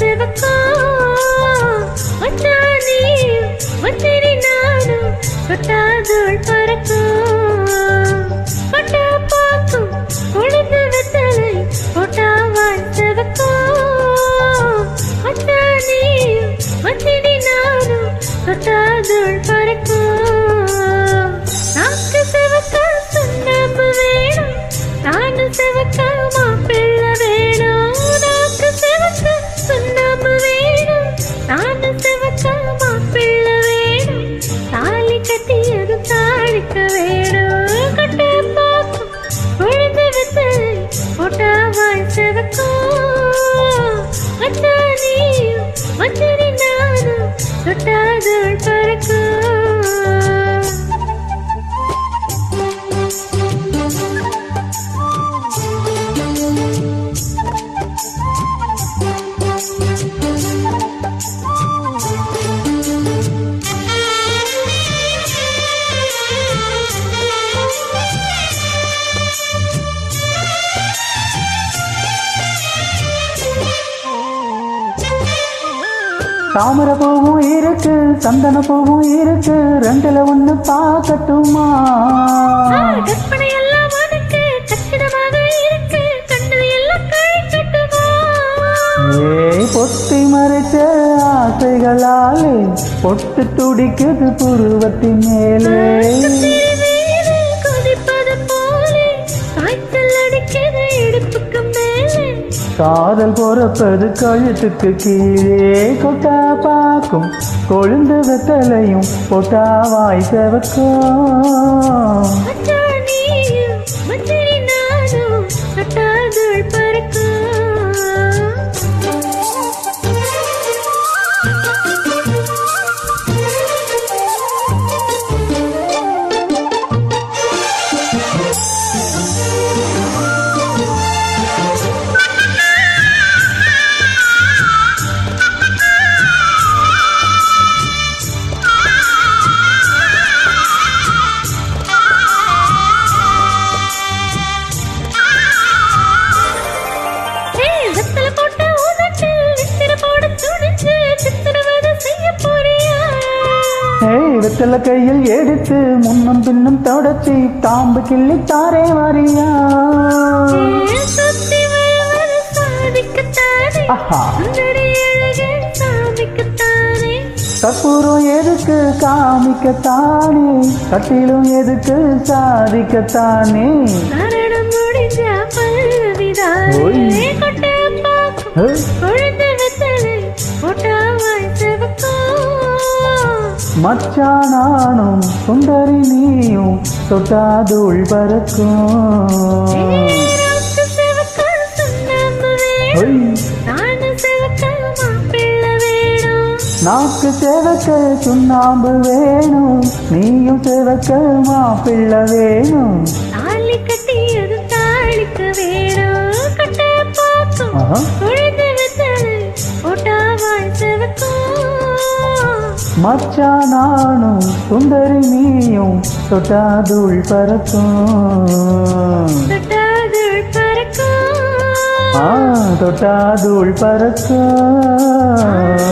போட்டாவாய் சிவக்கா மச்சானி நானும் கொட்டாதோள் பறக்கும் பட்டா பாக்கும் கொழுந்து வெத்தலை போட்டாவாய் சிவக்கா மச்சானி மச்சிரி நானும் கொட்டாதோள் பறக்கும் போட்டாவாய் சிவக்கும் மச்சானியும் மச்சரி நானும் தாமரை பூவும் இருக்கு சந்தன பூவும் இருக்கு ரெண்டுல ஒண்ணு பார்க்கட்டுமா பொத்தி மறைச்ச ஆசைகளாலே பொட்டு துடிக்குது புருவத்தின் மேலே. காதல் பொறப்பது கழுத்துக்கு கீழே கொட்டா பார்க்கும். கொழுந்து வெத்தலையும் பொட்டா வாய் செவக்கும். வெத்தல கையில் எடுத்து முன்னும் பின்னும் தொடச்சி தாம்பு கிள்ளி தாரே வாரியா. கற்பூரம் எதுக்கு காமிக்கத்தானே? கட்டிலும் எதுக்கு சாதிக்கத்தானே? முடிஞ்சா சிவக்கும். மச்சானானும் சுந்தரி நீயும் தொட்டாதுள் பறக்கும். நானும் நாக்கு செவக்க சுண்ணாம்பு வேணும் நீயும் செவக்க மாப்பிள்ளை வேணும். தாலி கட்டியது தாளிக்கு வேணும். கட்ட. பொழுது வெத்தலை போட்டாவாய் சிவக்கும் மச்சானானும் சுந்தரி நீயும் தொட்டாதுள் பறக்கும். தொட்டாதுள் பறக்கும்.